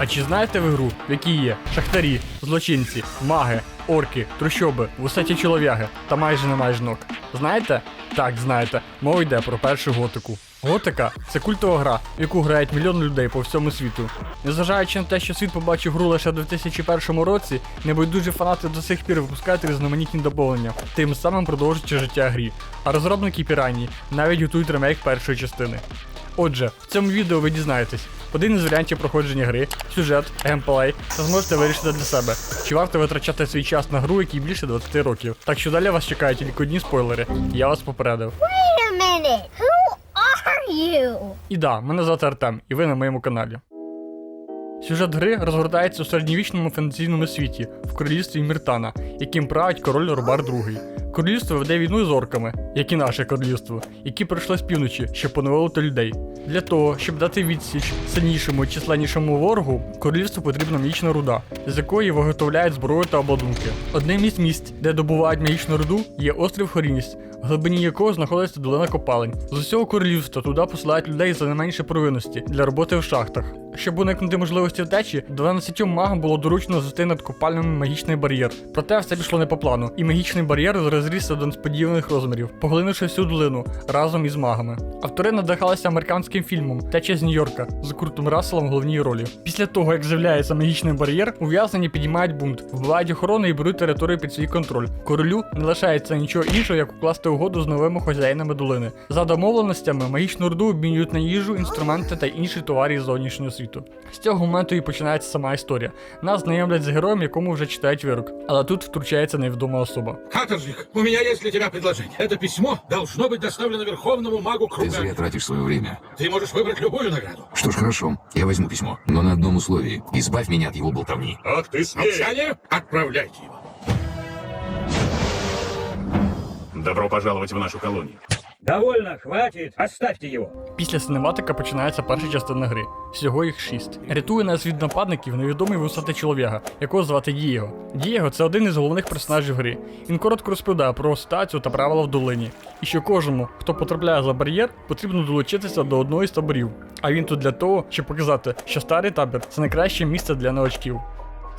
А чи знаєте ви гру, в якій є шахтарі, злочинці, маги, орки, трущоби, вусаті чолов'яги та майже немає жінок? Знаєте? Так, знаєте, мова йде про першу готику. Готика це культова гра, в яку грають мільйони людей по всьому світу. Незважаючи на те, що світ побачив гру лише в 2001 році, небайдужі фанати до сих пір випускають різноманітні доповнення, тим самим продовжуючи життя грі. А розробники пірані навіть готують ремейк першої частини. Отже, в цьому відео ви дізнаєтесь один із варіантів проходження гри, сюжет, геймплей, та зможете вирішити для себе, чи варто витрачати свій час на гру, якій більше 20 років. Так що далі вас чекають тільки одні спойлери. Я вас попередив. Wait a minute. Who are you? І да, мене звати Артем, і ви на моєму каналі. Сюжет гри розгортається у середньовічному фантазійному світі в королівстві Міртана, яким править король Робар II. Королівство веде війну з орками, як і наше королівство, які прийшли з півночі, щоб поневолити людей. Для того, щоб дати відсіч сильнішому і численнішому ворогу, королівству потрібна магічна руда, з якої виготовляють зброю та обладунки. Одним із місць, де добувають магічну руду, є острів Хоріність, в глибині якого знаходиться долина копалень. З усього королівства туди посилають людей за не менше провинності для роботи в шахтах. Щоб уникнути можливості втечі, 12 магам було доручено звести над копальнями магічний бар'єр. Проте все пішло не по плану, і магічний бар'єр розрісся до несподіваних розмірів, поглинувши всю долину разом із магами. Автори надихалися американським фільмом Теча з Нью-Йорка з Куртом Расселом в головній ролі. Після того, як з'являється магічний бар'єр, ув'язнені підіймають бунт, вбивають охорону і беруть територію під свій контроль. Королю не лишається нічого іншого, як укласти угоду з новими хазяїнами долини. За домовленостями, магічну руду обмінюють на їжу, інструменти та інші товари зовнішнього світу З цього моменту і починається сама історія. Нас знайомлять з героєм, якому вже читають вирок, але тут втручається невідома особа. Каторжник, у меня есть для тебя предложение. Это письмо должно быть доставлено Верховному магу Ты Круга. зря тратишь свое время. Ты можешь выбрать любую награду. Что ж, хорошо, я возьму письмо, но на одном условии. Избавь меня от его болтовни. Ах ты Молчание, отправляйте его. Добро пожаловать в нашу колонию. Довольно, хватит, оставьте его. Після синематика починається перша частина гри. Всього їх шість. Рятує нас від нападників невідомий вусатий чолов'яга, якого звати Дієго. Дієго це один із головних персонажів гри. Він коротко розповідає про ситуацію та правила в долині. І що кожному, хто потрапляє за бар'єр, потрібно долучитися до одного із таборів. А він тут для того, щоб показати, що старий табір це найкраще місце для новачків.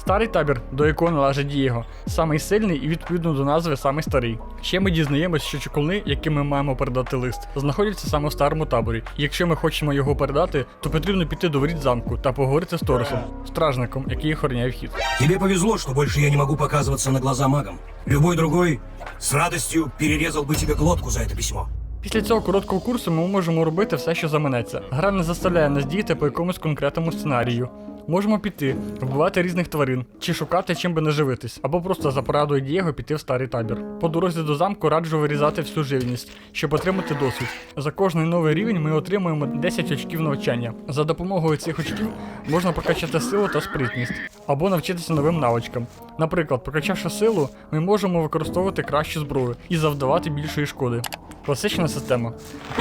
Старий табір, до якого належить Дієго, самий сильний і відповідно до назви самий старий. Ще ми дізнаємось, що чоколни, яким ми маємо передати лист, знаходяться саме в старому таборі. І якщо ми хочемо його передати, то потрібно піти до воріт замку та поговорити з Торосом, стражником, який охороняє вхід. Тебе повезло, что больше я не могу показываться на глаза магам. Любой другой с радостью перерезал бы тебе глотку за это письмо. Після цього короткого курсу ми можемо робити все, що заманеться. Гра не заставляє нас діяти по якомусь конкретному сценарію. Можемо піти, вбивати різних тварин, чи шукати чим би наживитись, або просто за порадою Дієго піти в старий табір. По дорозі до замку раджу вирізати всю живність, щоб отримати досвід. За кожний новий рівень ми отримуємо 10 очків навчання. За допомогою цих очків можна прокачати силу та спритність, або навчитися новим навичкам. Наприклад, прокачавши силу, ми можемо використовувати кращу зброю і завдавати більшої шкоди. Класична система.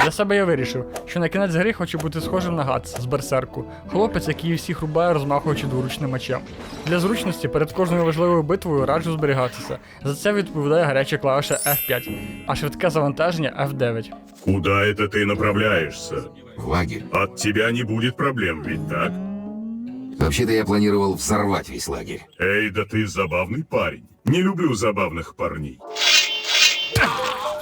Для себе я вирішив, що на кінець гри хочу бути схожим на Гац з берсерку, хлопець, який всіх рубає, розмахуючи дворучним мечем. Для зручності перед кожною важливою битвою раджу зберігатися. За це відповідає гаряча клавіша F5, а швидке завантаження F9. Куда это ты направляешься? В лагерь. От тебя не будет проблем, ведь так? Вообще-то я планировал взорвать весь лагерь. Эй, да ты забавный парень. Не люблю забавных парней.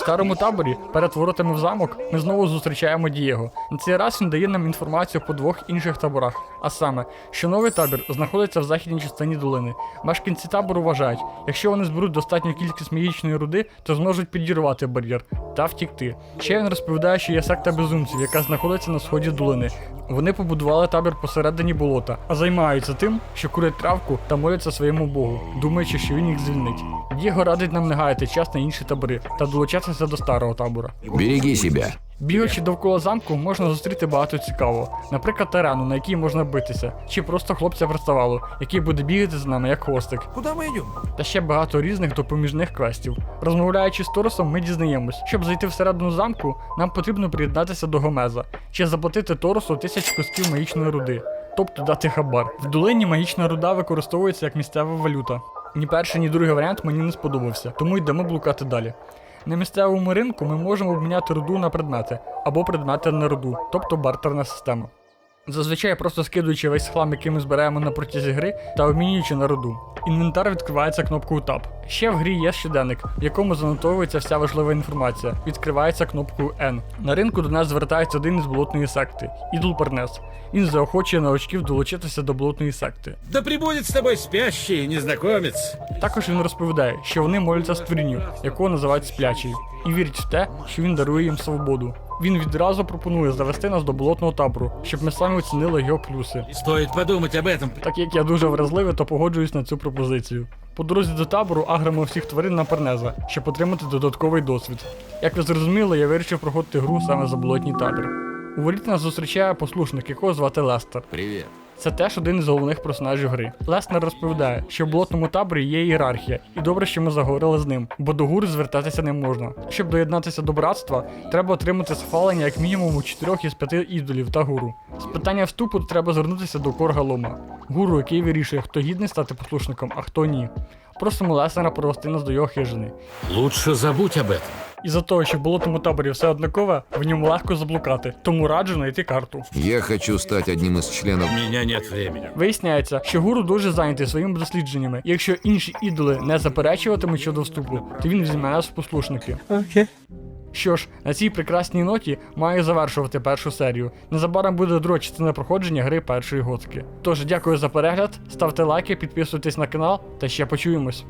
Старому таборі перед воротами в замок ми знову зустрічаємо Дієго. На цей раз він дає нам інформацію по двох інших таборах. А саме, що новий табір знаходиться в західній частині долини. Мешканці табору вважають, якщо вони зберуть достатню кількість магічної руди, то зможуть підірвати бар'єр та втікти. Ще він розповідає, що є секта безумців, яка знаходиться на сході долини. Вони побудували табір посередині болота, а займаються тим, що курять травку та моляться своєму богу, думаючи, що він їх звільнить. Дієго радить нам не гаяти час на інші табори та долучатися до старого табора. Береги себя. Бігаючи довкола замку, можна зустріти багато цікавого. Наприклад, тарану, на якій можна битися, чи просто хлопця приставалу, який буде бігати за нами як хвостик. Куда мы идем? Та ще багато різних допоміжних квестів. Розмовляючи з Торосом, ми дізнаємось, щоб зайти всередину замку, нам потрібно приєднатися до Гомеза, чи заплатити Торосу тисяч кусків магічної руди, тобто дати хабар. В долині магічна руда використовується як місцева валюта. Ні перший, ні другий варіант мені не сподобався, тому йдемо блукати далі. На місцевому ринку ми можемо обміняти руду на предмети або предмети на руду, тобто бартерна система. Зазвичай просто скидуючи весь хлам, який ми збираємо на протязі гри, та обмінюючи на роду. Інвентар відкривається кнопкою Tab. Ще в грі є щоденник, в якому занотовується вся важлива інформація. Відкривається кнопкою N. На ринку до нас звертається один із болотної секти Ідол Парнес. Він заохочує новачків долучитися до болотної секти. Да прибудет с тобой спящий незнакомец. Також він розповідає, що вони моляться створінню, якого називають сплячий, і вірять в те, що він дарує їм свободу. Він відразу пропонує завести нас до болотного табору, щоб ми самі оцінили його плюси. Стоїть подумати об этом. Так як я дуже вразливий, то погоджуюсь на цю пропозицію. По дорозі до табору агремо всіх тварин на Парнеза, щоб отримати додатковий досвід. Як ви зрозуміли, я вирішив проходити гру саме за болотній табір. У воріт нас зустрічає послушник, якого звати Лестер. Привет. Це теж один із головних персонажів гри. Леснер розповідає, що в болотному таборі є ієрархія, і добре, що ми заговорили з ним, бо до гур звертатися не можна. Щоб доєднатися до братства, треба отримати схвалення як мінімум у 4 із 5 ідолів та гуру. З питання вступу треба звернутися до Коргалома, гуру, який вирішує, хто гідний стати послушником, а хто ні. Просимо Леснера провести нас до його хижини. Лучше забудь об этом. Із-за того, що в болотному таборі все однакове, в ньому легко заблукати, тому раджу знайти карту. Я хочу стать одним из членов... У меня нет времени. Виясняється, що гуру дуже зайнятий своїми дослідженнями. І якщо інші ідоли не заперечуватимуть щодо вступу, то він візьме нас в послушники. Що ж, на цій прекрасній ноті маю завершувати першу серію. Незабаром буде друга частина проходження гри першої готки. Тож дякую за перегляд, ставте лайки, підписуйтесь на канал та ще почуємось.